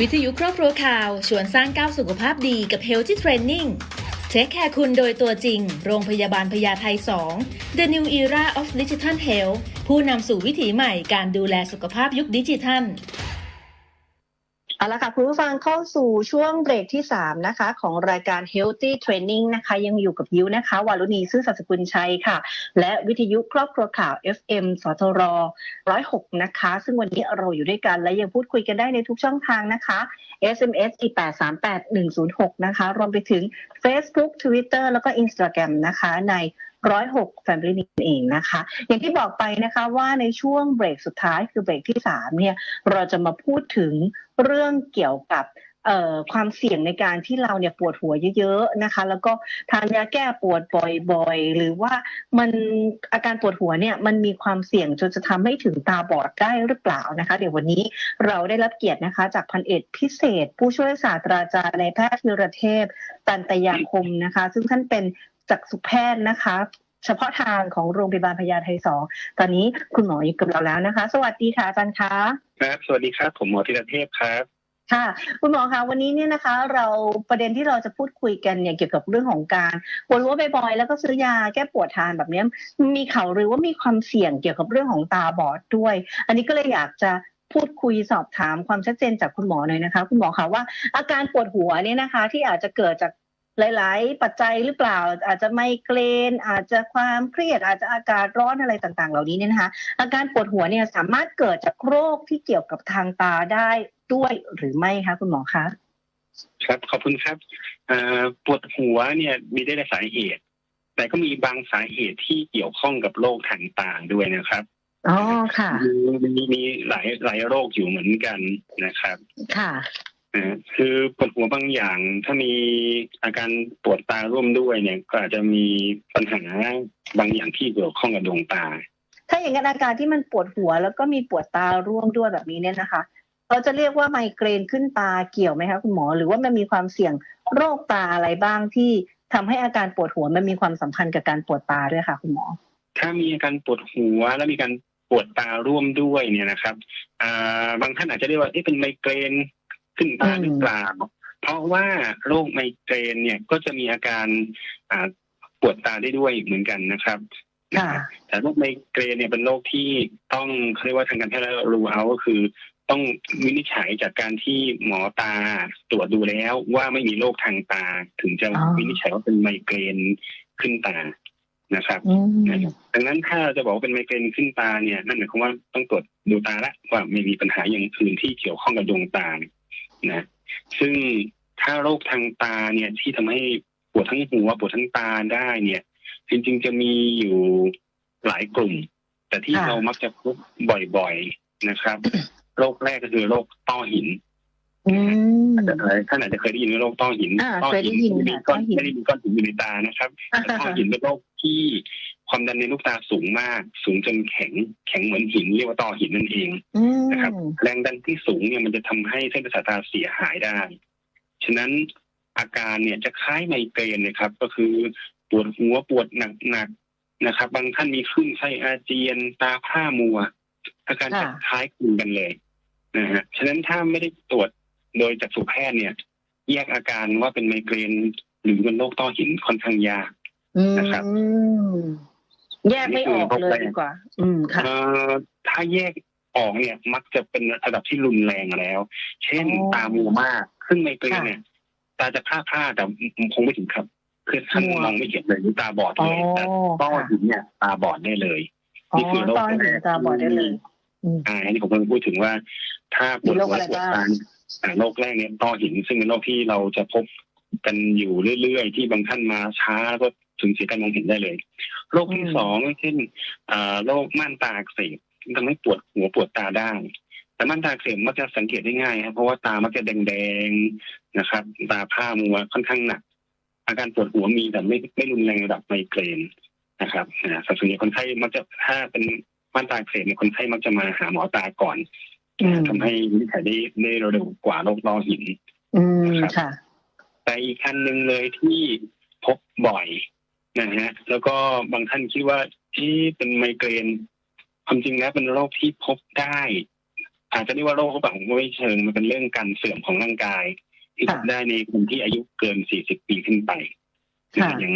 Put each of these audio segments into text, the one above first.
วิทยุครอบครัวข่าวชวนสร้างก้าวสุขภาพดีกับ Healthy Training เทคแคร์คุณโดยตัวจริง โรงพยาบาลพญาไท 2 The New Era of Digital Health ผู้นำสู่วิถีใหม่การดูแลสุขภาพยุคดิจิทัล เอาละค่ะคุณผู้ฟังเข้าสู่ช่วงเบรกที่ 3 นะคะ ของรายการ Healthy Training นะคะ ยังอยู่กับยิวนะคะ วารุณีซื่อสัตย์สกุลชัยค่ะ และวิทยุครอบครัวข่าว FM สทร106 นะคะ ซึ่งวันนี้เราอยู่ด้วยกัน และยังพูดคุยกันได้ในทุกช่องทางนะคะ SMS 4838106 นะคะ รวมไปถึง Facebook Twitter แล้วก็ Instagram นะคะใน 106 Family นี่เองนะคะ อย่างที่บอกไปนะคะว่าในช่วงเบรกสุดท้ายคือเบรกที่ 3 เนี่ยเราจะมาพูดถึงเรื่องเกี่ยวกับความเสี่ยงในการที่เราเนี่ยปวดหัวเยอะๆนะคะ แล้วก็ทานยาแก้ปวดบ่อยๆ หรือว่ามันอาการปวดหัวเนี่ยมันมีความเสี่ยงจนจะทำให้ถึงตาบอดได้หรือเปล่านะคะ เดี๋ยววันนี้เราได้รับเกียรตินะคะจากพันเอกพิเศษ ผู้ช่วยศาสตราจารย์ในายแพทย์ธีรเทพตันตยาคมนะคะ ซึ่งท่านเป็น จักษุแพทย์นะคะ เฉพาะทางของโรงพยาบาลพญาไทสองตอนนี้คุณหมออยู่กับเราแล้วนะคะ สวัสดีค่ะอาจารย์คะครับ สวัสดีครับ ผมหมอธีรเทพครับค่ะคุณหมอคะวันนี้เนี่ยนะคะ เราประเด็นที่เราจะพูดคุยกันเนี่ยเกี่ยวกับเรื่องของการปวดหัวบ่อยๆแล้วก็ซื้อยาแก้ปวดทานแบบเนี้ยมีข่าวหรือว่ามีความเสี่ยงเกี่ยวกับเรื่องของตาบอดด้วย อันนี้ก็เลยอยากจะพูดคุยสอบถามความชัดเจนจากคุณหมอหน่อยนะคะ คุณหมอคะว่าอาการปวดหัวเนี่ยนะคะ ที่อาจจะเกิดจาก หลาย ๆ ปัจจัยหรือเปล่า อาจจะไมเกรน อาจจะความเครียด อาจจะอากาศร้อนอะไรต่าง ๆ เหล่านี้เนี่ยนะคะ อาการปวดหัวเนี่ยสามารถเกิดจากโรคที่เกี่ยวกับทางตาได้ด้วยหรือไม่คะคุณหมอคะครับขอบคุณครับเอ่อปวดหัวเนี่ยมีได้หลายสาเหตุ แต่ก็มีบางสาเหตุที่เกี่ยวข้องกับโรคทางตาด้วยนะครับอ๋อค่ะมีมีมีหลายหลายโรคอยู่เหมือนกันนะครับ ค่ะนะฮะ คือปวดหัวบางอย่าง ถ้ามีอาการปวดตาร่วมด้วยเนี่ย ก็อาจจะมีปัญหาบางอย่างที่เกี่ยวข้องกับดวงตา ถ้าอย่างนั้นอาการที่มันปวดหัวแล้วก็มีปวดตาร่วมด้วยแบบนี้เนี่ยนะคะเราจะเรียกว่าไมเกรนขึ้นตาเกี่ยวไหมคะคุณหมอ หรือว่ามันมีความเสี่ยงโรคตาอะไรบ้างที่ทำให้อาการปวดหัวมันมีความสัมพันธ์กับการปวดตาด้วยค่ะ คุณหมอ ถ้ามีอาการปวดหัวและมีการปวดตาร่วมด้วยเนี่ยนะครับอ่าบางท่านอาจจะเรียกว่าเอ๊ะเป็นไมเกรน ขึ้นตาหรือเปล่าเพราะว่าโรคไมเกรนเนี่ยก็จะมีอาการอ่าปวดตาได้ด้วยเหมือนกันนะครับค่ะแต่โรคไมเกรนเนี่ยเป็นโรคที่ต้องเขาเรียกว่าทางการแพทย์รู้เอาก็คือ ต้องวินิจฉัยจากการที่หมอตาตรวจดูแล้วว่าไม่มีโรคทางตา ถึงจะอ๋อวินิจฉัยว่าเป็นไมเกรนขึ้นตานะครับอืมดังนั้นถ้าเราจะบอกว่าเป็นไมเกรนขึ้นตาเนี่ยนั่นหมายความว่าต้องตรวจดูตาละว่าไม่มีปัญหาอย่างอื่นที่เกี่ยวข้องกับดวงตา นะซึ่งถ้าโรคทางตาเนี่ยที่ทำให้ปวดทั้งหัวปวดทั้งตาได้เนี่ย จริงๆจะมีอยู่หลายกลุ่ม แต่ที่ค่ะเรามักจะพบบ่อยๆนะครับ โรคแรกก็คือโรคต้อหินอืมแต่ท่านอาจจะเคยได้ยินว่าโรคต้อหินอ่าต้อเคยได้หิยินมีค่ะก้อนต้อหินไม่ได้มีก้อนหินอยู่ในตานะครับแต่ต้อหินเป็นโรคที่ ความดันในลูกตาสูงมาก สูงจนแข็ง แข็งเหมือนหินเรียกว่าต้อหินนั่นเองอืมนะครับ แรงดันที่สูงเนี่ยมันจะทำให้เส้นประสาทตาเสียหายได้ ฉะนั้นอาการเนี่ยจะคล้ายไมเกรนเลยครับ ก็คือปวดหัวปวดหนักๆนะครับ บางท่านมีคลื่นไส้อาเจียนตาผ้ามัว อาการจะคล้ายคลึงกันเลยนะฮะฉะนั้นถ้าไม่ได้ตรวจโดยจักษุแพทย์เนี่ย แยกอาการว่าเป็นไมเกรนหรือเป็นโรคต้อหินค่อนข้างยากอืมนะครับ แยกไม่ออกเลยดีกว่า อืมค่ะเอ่อถ้าแยกออกเนี่ย มักจะเป็นระดับที่รุนแรงแล้ว เช่นอ๋อตามัวมากซึ่งไมเกรนค่ะเนี่ยตาจะพร่าพร่าแต่คงไม่ถึงครับ คือท่านมัวมองไม่เห็นเลยหรือตาบอดอ๋อเลยแต่ต้อค่ะหินเนี่ยตาบอดได้เลยอ๋อนี่คือโรคตอนเห็นตาบอดได้เลยอืมอ่าอันนี้ผมกำลังพูดถึงว่า ถ้าปวดมีโรคหัวอะไรปวดบ้างตาอ่าโรคแรกเนี่ยต้อหิน ซึ่งเป็นโรคที่เราจะพบกันอยู่เรื่อยๆ ที่บางท่านมาช้าก็ ถึงเสียการมองเห็นได้เลย โรคที่สองเช่นอ่าโรคม่านตาอักเสบทำให้ปวดหัวปวดตาได้แต่ม่านตาอักเสบมักจะสังเกตได้ง่ายครับเพราะว่าตามักจะแดงๆนะครับ ตาผ้ามัวค่อนข้างหนัก อาการปวดหัวมีแต่ไม่ไม่รุนแรงระดับไมเกรนนะครับอ่าสัดส่วนใหญ่คนไข้มักจะถ้าเป็นม่านตาอักเสบเนี่ยคนไข้มักจะมาหาหมอตาก่อนอืมทำให้วินิจฉัยได้ได้เร็วกว่าโรคต้อหินอืมนะครับค่ะแต่อีกอันหนึ่งเลยที่พบบ่อย นะฮะแล้วก็บางท่านคิดว่าที่เป็นไมเกรนความจริงแล้วเป็นโรคที่พบได้ อาจจะเรียกว่าโรคหรือเปล่าผมก็ไม่เชิงมันเป็นเรื่องการเสื่อมของร่างกาย ที่พบได้ในคนที่อายุเกิน 40 ปีขึ้นไปค่ะยัง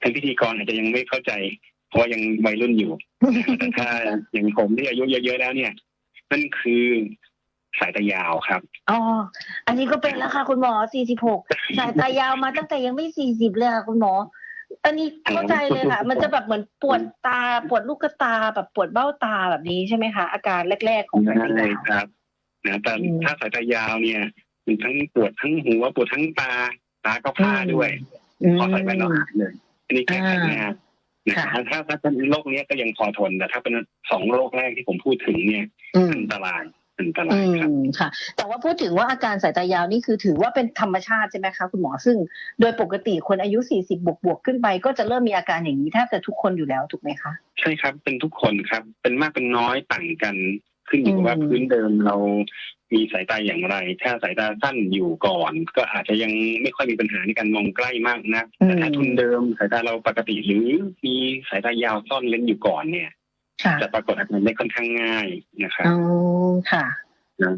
ท่านพิธีกรอาจจะยังไม่เข้าใจ เพราะว่ายังวัยรุ่นอยู่แต่ถ้าอย่างผมที่อายุเยอะๆแล้วเนี่ยนั่นคือสายตายาวครับ อ๋อ อันนี้ก็เป็นแล้วค่ะ คุณหมอ 46 สายตายาวมาตั้งแต่ยังไม่ 40 เลยค่ะ คุณหมอ อันนี้เข้าใจเลยค่ะ มันจะแบบเหมือนปวดตาปวดลูกตาแบบปวดเบ้าตาแบบนี้ใช่ไหมคะอาการแรก ๆ ของสายตาใช่ยาวครับนะแต่อืมถ้าสายตายาวเนี่ยมันทั้งปวดทั้งหัวปวดทั้งตาตาก็พร่าด้วยพอใส่แว่นเราหายเลยอันนี้แก้ไขง่ายนะค่ะถ้าถ้าถ้าเป็นโรคเนี้ยก็ยังพอทนแต่ถ้าเป็นสองโรคแรกที่ผมพูดถึงเนี่ยอืมอันตราย อันตอืรายครับมค่ะ แต่ว่าพูดถึงว่าอาการสายตายาวนี่คือถือว่าเป็นธรรมชาติใช่ไหมคะคุณหมอซึ่ง โดยปกติคนอายุ 40 บวกบวกๆขึ้นไป ก็จะเริ่มมีอาการอย่างนี้แทบจะทุกคนอยู่แล้วถูกไหมคะ ใช่ครับเป็นทุกคนครับ เป็นมากเป็นน้อยต่างกันขึ้นอยู่กับว่าอืมพื้นเดิมเรามีสายตาอย่างไร ถ้าสายตาสั้นอยู่ก่อน ก็อาจจะยังไม่ค่อยมีปัญหาในการมองใกล้มากนักแต่ถ้าทุนเดิมสายตาเราปกติหรือมีสายตายาวซ่อนเล้นอยู่ก่อนเนี่ยค่ะจะปรากฏอาการได้ค่อนข้างง่ายนะครับอ๋อ ค่ะนะ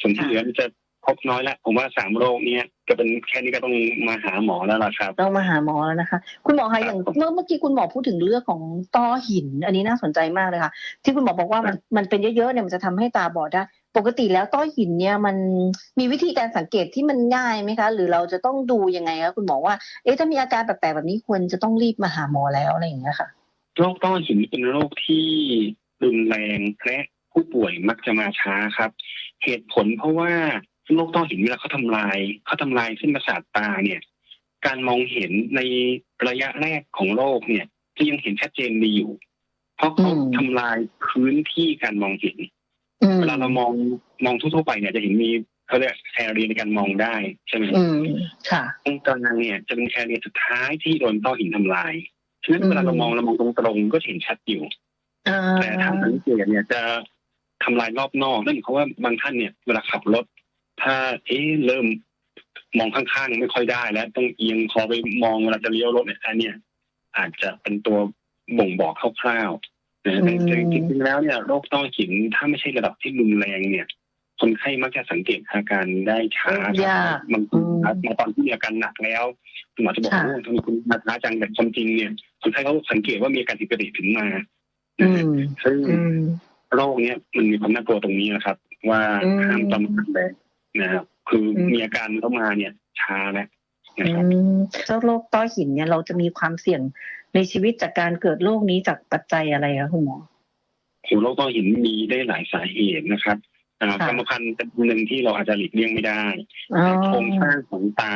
ส่วนที่เหลือมันจะพบน้อยละผมว่าสามโรคเนี้ยก็เป็นแค่นี้ก็ต้องมาหาหมอแล้วล่ะครับ ต้องมาหาหมอแล้วนะคะ คุณหมอคะอย่างครับเมื่อเมื่อกี้คุณหมอพูดถึงเรื่องของต้อหิน อันนี้น่าสนใจมากเลยค่ะ ที่คุณหมอบอกว่ามันมันเป็นเยอะๆเนี่ยมันจะทำให้ตาบอดได้ ปกติแล้วต้อหินเนี่ยมันมีวิธีการสังเกตที่มันง่ายไหมคะ หรือเราจะต้องดูยังไงคะคุณหมอว่าเอ๊ะถ้ามีอาการแปลกๆแบบนี้ควรจะต้องรีบมาหาหมอแล้วอะไรอย่างเงี้ยค่ะโรคต้อหินเป็นโรคที่รุนแรงและ ผู้ป่วยมักจะมาช้าครับ เหตุผลเพราะว่าโรคต้อหินเวลาเขาทำลายเขาทำลายเส้นประสาทตาเนี่ย การมองเห็นในระยะแรกของโรคเนี่ยจะยังเห็นชัดเจนดีอยู่ เพราะเขาอืมทำลายพื้นที่การมองเห็นอืมเวลาเรามองมองทั่วๆไปเนี่ยจะเห็นมีเขาเรียกแอเรียในการมองได้ใช่ไหมอืมค่ะตรงกลางเนี่ยจะเป็นแอเรียสุดท้ายที่โดนต้อหินทำลายฉะนั้นอืมเวลาเรามองเรามองตรงๆก็จะเห็นชัดอยู่อ่าแต่ถ้าสังเกตเนี่ยจะ ทำลายรอบนอกนั่นหมายความว่าบางท่านเนี่ยเวลาขับรถ ถ้าเอ๊ะเริ่มมองข้างๆไม่ค่อยได้แล้ว ต้องเอียงคอไปมองเวลาจะเลี้ยวรถเนี่ยอันเนี่ยอาจจะเป็นตัวบ่งบอกคร่าวๆนะแต่แต่จริงๆแล้วเนี่ยโรคต้อหินถ้าไม่ใช่ระดับที่รุนแรงเนี่ย คนไข้มักจะสังเกตอาการได้ช้าครับยากบางทีมาตอนที่มีอาการหนักแล้วคุณหมอจะบอกค่ะว่าทำไมคุณมาช้าจังแต่ความจริงเนี่ยคนไข้เขาสังเกตว่ามีอาการผิดปกติถึงมาอืนะฮะมซึ่งอืม โรคเนี้ยมันมีความน่ากลัวตรงนี้นะครับ ว่าอืมห้ามประมาทเลยนะครับคืออมมีอาการเข้ามาเนี่ยช้าแล้วนะอืครับมเจ้าโรคต้อหินเนี่ยเราจะมีความเสี่ยงในชีวิตจากการเกิดโรคนี้จากปัจจัยอะไรคะคุณหมอหูโรคต้อหินมีได้หลายสาเหตุนะครับอ่าค่ะกรรมพันธุ์เป็นหนึ่งที่เราอาจจะหลีกเลี่ยงไม่ได้อ๋อโครงสร้างของตา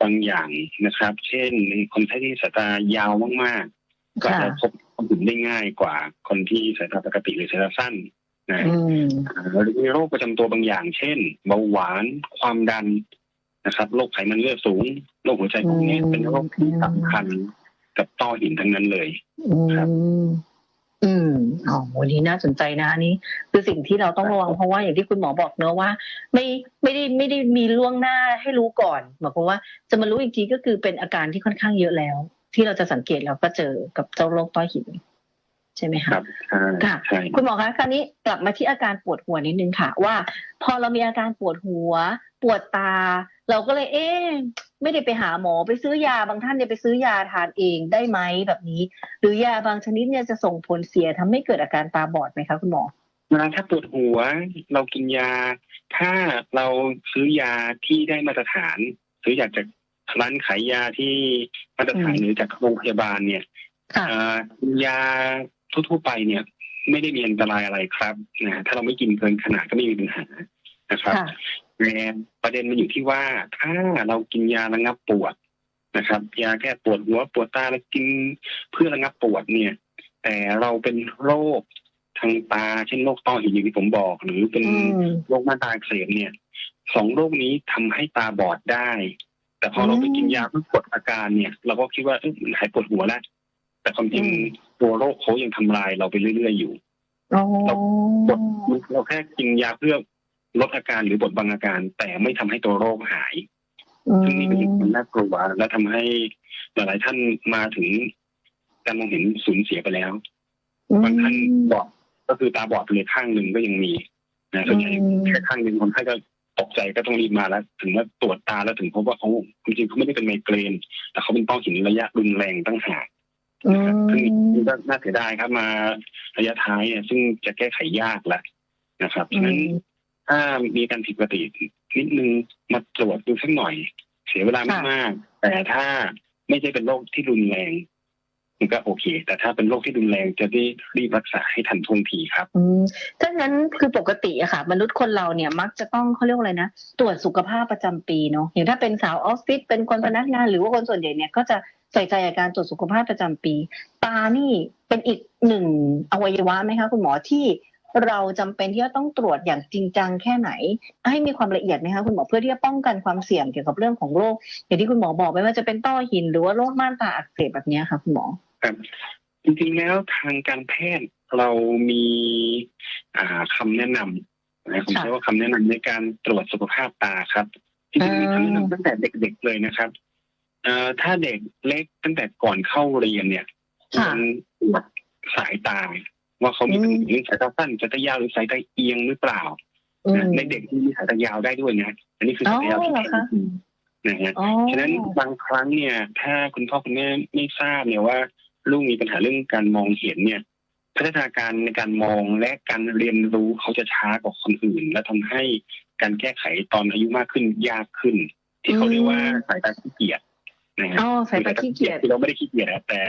บางอย่างนะครับ เช่นคนไข้ที่สายตายาวมากๆ ก็ค่ะจะพบ ต้อหินได้ง่ายกว่าคนที่สายตาปกติหรือสายตาสั้นนะอืมอ่าหรือมีโรคประจำตัวบางอย่าง เช่นเบาหวานความดันนะครับโรคไขมันเลือดสูงโรคหัวใจพวกนี้อืมเป็นโรคที่สำคัญกับต้อหินทั้งนั้นเลยอืครับมอืมอ๋อวันนี้น่าสนใจนะอันนี้ คือสิ่งที่เราต้องระวังเพราะว่าอย่างที่คุณหมอบอกเนอะว่า ไม่ไม่ได้ไม่ได้มีล่วงหน้าให้รู้ก่อนหมายความว่าจะมารู้อีกทีก็คือเป็นอาการที่ค่อนข้างเยอะแล้ว ที่เราจะสังเกตแล้วก็เจอกับเจ้าโรคต้อหินใช่ไหมคคะรับใช่ค่ะใช่คุณหมอคะคราวนี้กลับมาที่อาการปวดหัวนิดนึงค่ะ ว่า พอเรามีอาการปวดหัว ปวดตา เราก็เลย เอ๊ะไม่ได้ไปหาหมอไปซื้อยาบางท่านเนี่ยไปซื้อยาทานเองได้ไหมแบบนี้ หรือยาบางชนิดเนี่ยจะส่งผลเสียทำให้เกิดอาการตาบอดไหมคะคุณหมอเวลาถ้าปวดหัว เรากินยา ถ้าเราซื้อยาที่ได้มาตรฐาน ซื้ออยากจาก ร้านขายยาที่มาตรฐานอืมหรือจากโรงพยาบาลเนี่ยค่ะเอ่อยาทั่วๆไปเนี่ย ไม่ได้มีอันตรายอะไรครับนะถ้าเราไม่กินเกินขนาดก็ไม่มีปัญหานะครับค่ะแต่ประเด็นมันอยู่ที่ว่าถ้าเรากินยาระงับปวดนะครับ ยาแก้ปวดหัวปวดตาแล้วกินเพื่อระงับปวดเนี่ย แต่เราเป็นโรคทางตาเช่นโรคต้อหินอย่างที่ผมบอก หรือเป็นอืมโรคม่านตาอักเสบเนี่ยสองโรคนี้ทำให้ตาบอดได้ แต่พอเราอืมไปกินยาเพื่อกดอาการเนี่ย เราก็คิดว่าเอ้ยมันหายปวดหัวแล้วแต่ความจริงอืมตัวโรคเขายังทำลายเราไปเรื่อยๆอยู่อ๋อเราแค่กินยาเพื่อลดอาการหรือบดบังอาการ แต่ไม่ทำให้ตัวโรคหายซึ่งนี่เป็นสิ่งที่น่ากลัวและทำให้หลาย ๆ ท่านมาถึงการมองเห็นสูญเสียไปแล้วบางท่านบอดก็คือตาบอดไปเลยข้างหนึ่งก็ยังมีนะส่วนใหญ่อืมแค่ข้างหนึ่งคนไข้ก็ ตกใจก็ต้องรีบมาแล้ว ถึงว่าตรวจตาแล้วถึงพบว่าเขาจริงๆเขาไม่ได้เป็นไมเกรน แต่เขาเป็นต้อหินระยะรุนแรงตั้งหากอืนะครับซึ่งมก็น่าเสียดายครับมาระยะท้ายเนี่ยซึ่งจะแก้ไขยากแล้วนะครับฉะนั้นถ้ามีการผิดปกตินิดนึงมาตรวจดูสักหน่อย เสียเวลาไม่มากแต่ถ้าไม่ใช่เป็นโรคที่รุนแรง มันก็โอเค แต่ถ้าเป็นโรคที่รุนแรงจะได้รีบรักษาให้ทันท่วงทีครับอืมถ้างั้นคือปกติอะค่ะ มนุษย์คนเราเนี่ยมักจะต้องเขาเรียกอะไรนะ ตรวจสุขภาพประจำปีเนาะอย่างถ้าเป็นสาวออฟฟิศเป็นคนพนักงานหรือว่าคนส่วนใหญ่เนี่ยก็จะใส่ใจกับการตรวจสุขภาพประจำปี ตานี่เป็นอีกหนึ่งอวัยวะไหมคะคุณหมอที่เราจำเป็นที่จะต้องตรวจอย่างจริงจังแค่ไหน ให้มีความละเอียดไหมคะคุณหมอเพื่อที่จะป้องกันความเสี่ยงเกี่ยวกับเรื่องของโรคอย่างที่คุณหมอบอกไม่ว่าจะเป็นต้อหินหรือว่าโรคม่านตาอักเสบแบบนี้ค่ะคุณหมอ จริงๆแล้วทางการแพทย์เรามีอ่าคำแนะนำนะผมค่ะใช้ว่าคำแนะนำในการตรวจสุขภาพตาครับจริงๆมีอ่าคำแนะนำตั้งแต่เด็ก ๆ เลยนะครับเอ่อถ้าเด็กเล็กตั้งแต่ก่อนเข้าเรียนเนี่ยควค่ะรตรวจสายตาว่าเขามีปัญหาเรื่องสายตาสั้นสายตายาวหรือสายตาเอียงหรือเปล่าอืมนะในเด็กที่มีสายตายาวได้ด้วยนะอันนี้คืออ๋อสายตายาวที่เหรอแท้คะจริงนะฮะอ๋อฉะนั้นบางครั้งเนี่ย ถ้าคุณพ่อคุณแม่ไม่ทราบเนี่ยว่า ลูกมีปัญหาเรื่องการมองเห็นเนี่ย พัฒนาการในการมองและการเรียนรู้เขาจะช้ากว่าคนอื่น และทำให้การแก้ไขตอนอายุมากขึ้นยากขึ้น ที่เขาเรียกว่าสายตาขี้เกียจนะฮะอ๋อสายตาขี้เกียจคือเราไม่ได้ขี้เกียจอะแต่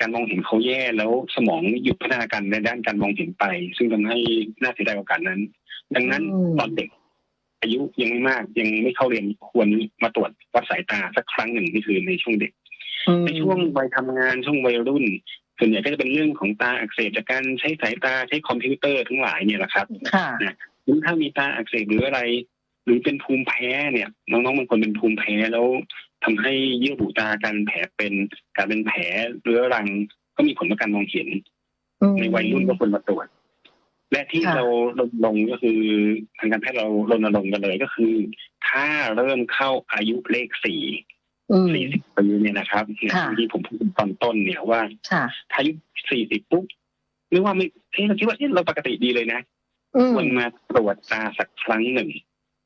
การมองเห็นเขาแย่แล้วสมองหยุดพัฒนาการในด้านการมองเห็นไป ซึ่งทำให้น่าเสียดายโอกาสนั้น ดังนั้นอืมตอนเด็ก อายุยังไม่มากยังไม่เข้าเรียนควรมาตรวจวัดสายตาสักครั้งหนึ่งนี่คือในช่วงเด็ก ในช่วงวัยทำงานช่วงวัยรุ่น ส่วนใหญ่ก็จะเป็นเรื่องของตาอักเสบจากการใช้สายตาใช้คอมพิวเตอร์ทั้งหลายเนี่ยแหละครับค่ะหรือถ้ามีตาอักเสบหรืออะไร หรือเป็นภูมิแพ้เนี่ยน้องๆบางคนเป็นภูมิแพ้แล้วทำให้เยื่อบุตาการแผลเป็นการเป็นแผลเรื้อรังก็มีผลต่อการมองเห็น ในวัยรุ่นก็ควรมาตรวจและที่ค่ะเรารณรงค์ก็คือทางการแพทย์เรารณรงค์กันเลยก็คือ ถ้าเริ่มเข้าอายุเลขสี่อืม สี่สิบปีเนี่ยนะครับเนี่ยค่ะที่ผมพูดตอนต้นเนี่ยว่าค่ะถ้าอายุสี่สิบปุ๊บหรือว่าไม่เฮ้ยเราคิดว่าเอ๊ะเราปกติดีเลยนะอืมควรมาตรวจตาสักครั้งหนึ่ง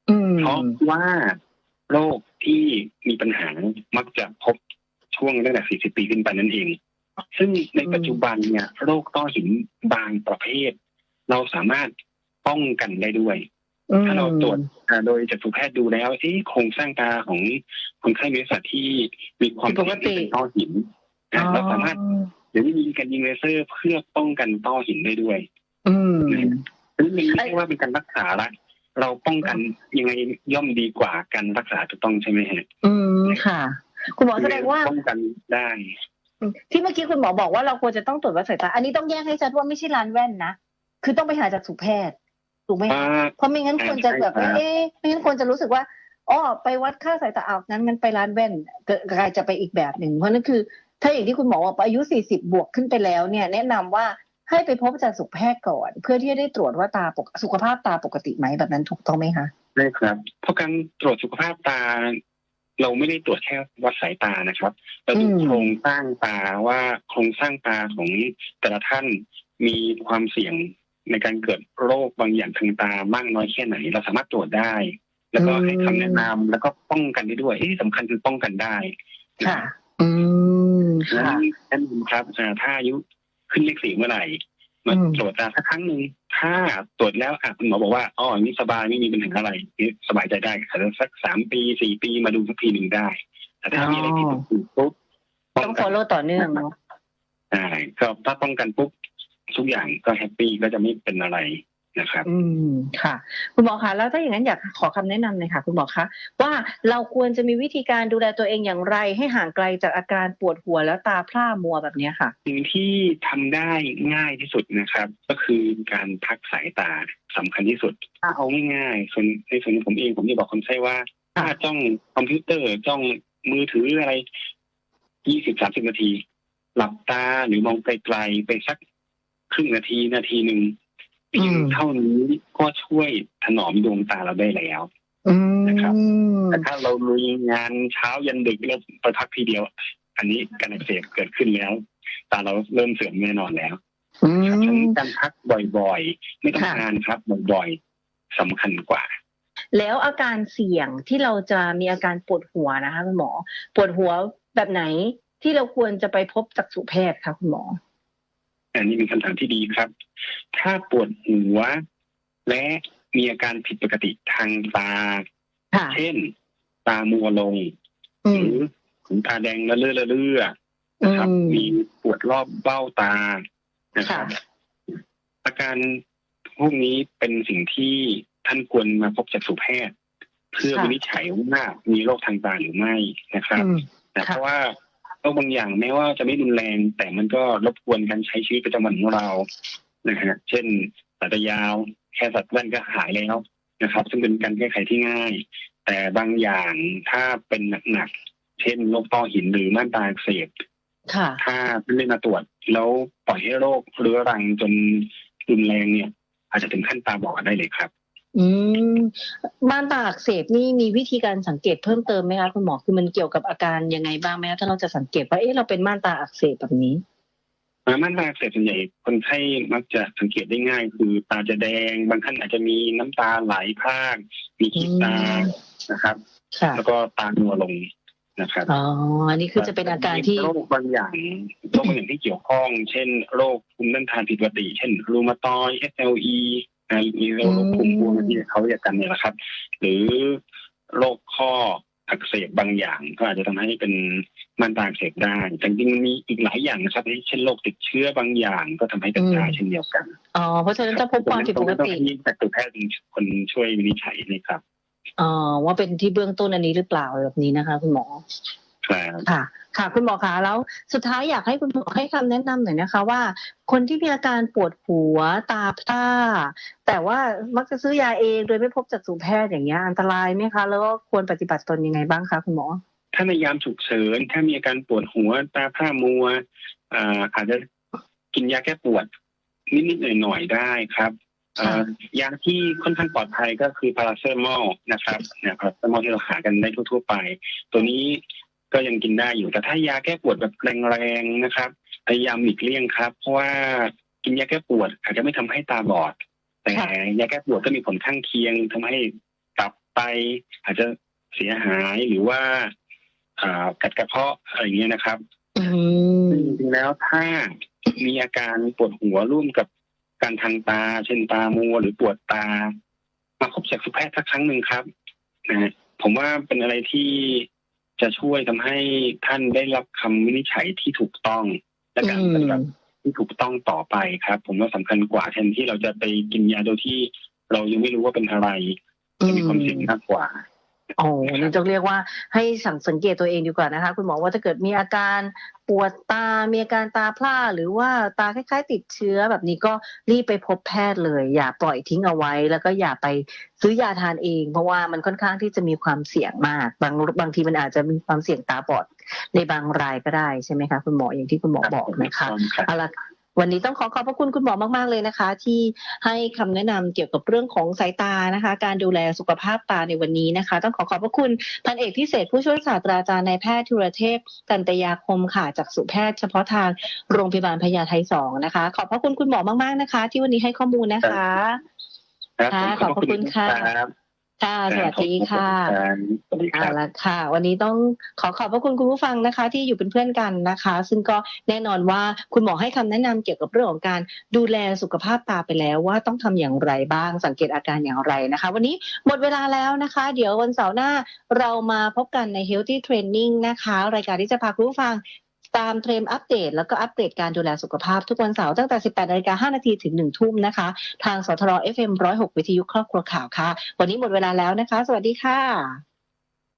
อืมเพราะว่าโรคที่มีปัญหามักจะพบช่วงตั้งแต่40ปีขึ้นไปนั่นเอง ซึ่งในปัจจุบันเนี่ย โรคต้อหินบางประเภท เราสามารถป้องกันได้ด้วย ถ้าเราตรวจอ่าโดยจักษุแพทย์ดูแล้วเอ๊ะโครงสร้างตาของคนไข้มีลักษณะที่มีความผิดปกติเสี่ยงเป็นต้อหินอะเราสามารถเดี๋ยวนี้มีการยิงเลเซอร์เพื่อป้องกันต้อหินได้ด้วย อืมซึ่งมันไม่ใช่ว่าเป็นการรักษาละเราป้องกันยังไงย่อมดีกว่าการรักษาถูกต้องใช่ไหมฮะอืมค่ะ คุณหมอแสดงว่าป้องกันได้ที่เมื่อกี้คุณหมอบอกว่าเราควรจะต้องตรวจวัดสายตา อันนี้ต้องแยกให้ชัดว่าไม่ใช่ร้านแว่นนะ คือต้องไปหาจากสุแพทย์ ถูกไหมอ่าเพราะไม่งั้นควรจะแบบใช่ครับเอ๊ะไม่งั้นควรจะรู้สึกว่าอ๋อไปวัดค่าสายตาเอานั้นงั้นไปร้านแว่นเกิดกลายจะไปอีกแบบหนึ่งเพราะนั่นคือ ถ้าอย่างที่คุณหมอบอกอายุ 40 บวกขึ้นไปแล้วเนี่ย แนะนำว่าให้ไปพบจากสุแพทย์ก่อน เพื่อที่จะได้ตรวจว่าตาปกสุขภาพตาปกติไหมแบบนั้นถูกต้องไหมคะได้ครับ เพราะการตรวจสุขภาพตา เราไม่ได้ตรวจแค่วัดสายตานะครับเราดูอืมโครงสร้างตาว่าโครงสร้างตาของแต่ละท่านมีความเสี่ยง ในการเกิดโรคบางอย่างทางตามากน้อยแค่ไหน เราสามารถตรวจได้ แล้วก็ให้คำแนะนำแล้วก็ป้องกันได้ด้วยที่สำคัญคือป้องกันได้ค่ะอืมนั้นค่ะแนะนำครับอ่าถ้าอายุขึ้นเลขสี่เมื่อไหร่มาอืมตรวจตาสักครั้งหนึ่งถ้าตรวจแล้วอะคุณหมอบอกว่าอ๋ออันนี้สบายไม่มีปัญหาอะไรนี่สบายใจได้อาจจะสักสามปีสี่ปีมาดูสักทีหนึ่งได้ แต่ถ้ามีอะไรที่ถูกปุ๊บต้อง follow ต่อเนื่องเนาะใช่ก็ถ้าป้องกันปุ๊บ ทุกอย่างก็แฮปปี้ก็จะไม่เป็นอะไรนะครับ อืมค่ะ คุณหมอคะแล้วถ้าอย่างนั้นอยากขอคำแนะนำหน่อยค่ะ คุณหมอคะว่าเราควรจะมีวิธีการดูแลตัวเองอย่างไร ให้ห่างไกลจากอาการปวดหัวแล้วตาพร่ามัวแบบเนี้ยค่ะสิ่งที่ทำได้ง่ายที่สุดนะครับ ก็คือการพักสายตาสำคัญที่สุดถ้าเอาง่ายๆส่วนในส่วนของผมเองผมจะบอกคนไข้ว่า ถ้าจ้องคอมพิวเตอร์จ้องมือถืออะไรยี่สิบสามสิบนาที หลับตาหรือมองไกลๆไปสัก ครึ่งนาทีนาทีหนึ่งเพียงอืมเท่านี้ก็ช่วยถนอมดวงตาเราได้แล้วอืมนะครับแต่ถ้าเราลุยงานเช้ายันดึกแล้วไปพักทีเดียว อันนี้การอักเสบเกิดขึ้นแล้ว ตาเราเริ่มเสื่อมแน่นอนแล้วอืครับฉะนั้นมการพักบ่อยๆ ไม่ต้องค่ะนานครับบ่อยสำคัญกว่า แล้วอาการเสี่ยงที่เราจะมีอาการปวดหัวนะคะคุณหมอ ปวดหัวแบบไหนที่เราควรจะไปพบจักษุแพทย์คะคุณหมอ อันนี้เป็นคำถามที่ดีครับ ถ้าปวดหัว และมีอาการผิดปกติทางตาค่ะเช่น ตามัวลงอืหมรือขนตาแดงละเลื่อละเลื่อนะครับอืมมีปวดรอบเบ้าตานะครับค่ะอาการพวกนี้เป็นสิ่งที่ท่านควรมาพบจักษุแพทย์ เพื่อวินิจฉัยว่ามีโรคทางตาหรือไม่นะครับอืมแต่ค่ะเพราะว่า โรคบางอย่างแม้ว่าจะไม่รุนแรง แต่มันก็รบกวนการใช้ชีวิตประจำวันของเรานะฮะเช่นสายตายาวแค่สัตว์แว่นก็หายแล้วนะครับ ซึ่งเป็นการแก้ไขที่ง่าย แต่บางอย่างถ้าเป็นหนักๆเช่นโรคต้อหินหรือม่านตาอักเสบค่ะถ้าไม่ได้มาตรวจแล้วปล่อยให้โรคเรื้อรังจนรุนแรงเนี่ย อาจจะถึงขั้นตาบอดได้เลยครับ อืมม่านตาอักเสบนี่มีวิธีการสังเกตเพิ่มเติมไหมคะคุณหมอคือมันเกี่ยวกับอาการยังไงบ้างไหมคะถ้าเราจะสังเกตว่าเอ๊ะเราเป็นม่านตาอักเสบแบบนี้ม่านตาอักเสบส่วนใหญ่คนไข้มักจะสังเกตได้ง่าย คือตาจะแดง บางท่านอาจจะมีน้ำตาไหลพรากมีขีดตาอืมนะครับค่ะแล้วก็ตามัวลงนะครับอ๋ออันนี้คือจะเป็นอาการที่โรคบางอย่างโรคบางอย่างที่เกี่ยวข้อง เช่น โรคภูมิต้านทานผิดปกติ เช่นรูมาตอยด์ SLE นะมีโรคอืมภูมิพวงที่เขาเรียกกันเนี่ยนะครับ หรือโรคข้ออักเสบบางอย่าง ก็อาจจะทำให้เป็นม่านตาอักเสบได้แต่จริงๆมันมีอีกหลายอย่างนะครับเช่นโรคติดเชื้อบางอย่างก็ทำให้เป็นตาเช่นเดียวกันอ๋อเพราะฉะนั้นจะพบความผิดปกติตรงนั้นต้องให้จักษุแพทย์เป็นคนช่วยวินิจฉัยนะครับอ๋อว่าเป็นที่เบื้องต้นอันนี้หรือเปล่าแบบนี้นะคะ คุณหมอ ครับค่ะ ค่ะ คุณหมอคะแล้วสุดท้ายอยากให้คุณหมอให้คำแนะนำหน่อยนะคะ ว่า คนที่มีอาการปวดหัวตาพร่าแต่ว่ามักจะซื้อยาเองโดยไม่พบจักษุแพทย์อย่างเงี้ยอันตรายไหมคะ แล้วก็ควรปฏิบัติตนยังไงบ้างคะคุณหมอ ถ้าในยามฉุกเฉินถ้ามีอาการปวดหัวตาพร่ามัวอ่าอาจจะกินยาแก้ปวด นิดๆหน่อยๆได้ครับเอ่อยาที่ค่อนข้างปลอดภัยก็คือพาราเซตามอลนะครับเนี่ยพาราเซตามอลที่เราหากันได้ทั่ว ๆ ไป ตัวนี้ ก็ยังกินได้อยู่แต่ถ้ายาแก้ปวดแบบแรงๆนะครับพยายามหลีกเลี่ยงครับ เพราะว่ากินยาแก้ปวดอาจจะไม่ทำให้ตาบอด แต่ค่ะยาแก้ปวดก็มีผลข้างเคียงทำให้ตับไตอาจจะเสียหายหรือว่าอ่ากัดกระเพาะอะไรอย่างเงี้ยนะครับอืมจริงๆแล้วถ้ามีอาการปวดหัวร่วมกับการทางตา เช่นตามัวหรือปวดตา มาพบจักษุแพทย์สักครั้งหนึ่งครับนะฮะผมว่าเป็นอะไรที่ จะช่วยทำให้ท่านได้รับคำวินิจฉัยที่ถูกต้อง และการปฏิบัติที่ถูกต้องต่อไปครับ ผมว่าสำคัญกว่าแทนที่เราจะไปกินยาโดยที่ เรายังไม่รู้ว่าเป็นอะไรจะมีความเสี่ยงมากกว่า โอ้นี่ต้องเรียกว่าให้สังสังเกตตัวเองดีกว่านะคะ คุณหมอว่าถ้าเกิดมีอาการปวดตา มีอาการตาพร่า หรือว่าตาคล้ายๆ ติดเชื้อแบบนี้ก็รีบไปพบแพทย์เลย อย่าปล่อยทิ้งเอาไว้ แล้วก็อย่าไปซื้อยาทานเอง เพราะว่ามันค่อนข้างที่จะมีความเสี่ยงมาก บางบางทีมันอาจจะมีความเสี่ยงตาบอดในบางรายก็ได้ใช่ไหมคะ คุณหมออย่างที่คุณหมอบอกนะคะครับเอาละ วันนี้ต้องขอขอบพระคุณคุณหมอมาก ๆ เลยนะคะ ที่ให้คำแนะนำเกี่ยวกับเรื่องของสายตานะคะ การดูแลสุขภาพตาในวันนี้นะคะ ต้องขอขอบพระคุณพันเอกพิเศษผู้ช่วยศาสตราจารย์นายแพทย์ธุรเทพกันตยาคมค่ะจากสุแพทย์เฉพาะทางโรงพยาบาลพญาไทสองนะคะ ขอบพระคุณคุณหมอมาก ๆ นะคะ ที่วันนี้ให้ข้อมูลนะคะครับค่ะผมขอบพระคุณค่ะรับ ค่ะ สวัสดีค่ะสวัสดีคเอารับละค่ะ วันนี้ต้องขอขอบพระคุณคุณผู้ฟังนะคะ ที่อยู่เป็นเพื่อนกันนะคะ ซึ่งก็แน่นอนว่าคุณหมอให้คำแนะนำเกี่ยวกับเรื่องของการดูแลสุขภาพตาไปแล้วว่าต้องทำอย่างไรบ้าง สังเกตอาการอย่างไรนะคะ วันนี้หมดเวลาแล้วนะคะ เดี๋ยววันเสาร์หน้าเรามาพบกันใน Healthy Training นะคะ รายการที่จะพาคุณผู้ฟัง ตามเทรมอัปเดต แล้วก็อัปเดตการดูแลสุขภาพทุกวันเสาร์ตั้งแต่ 18นาฬิกา5นาทีถึง 1 ทุ่มนะคะ ทางสทร FM 106 วิทยุครอบครัวข่าวค่ะ วันนี้หมดเวลาแล้วนะคะ สวัสดีค่ะ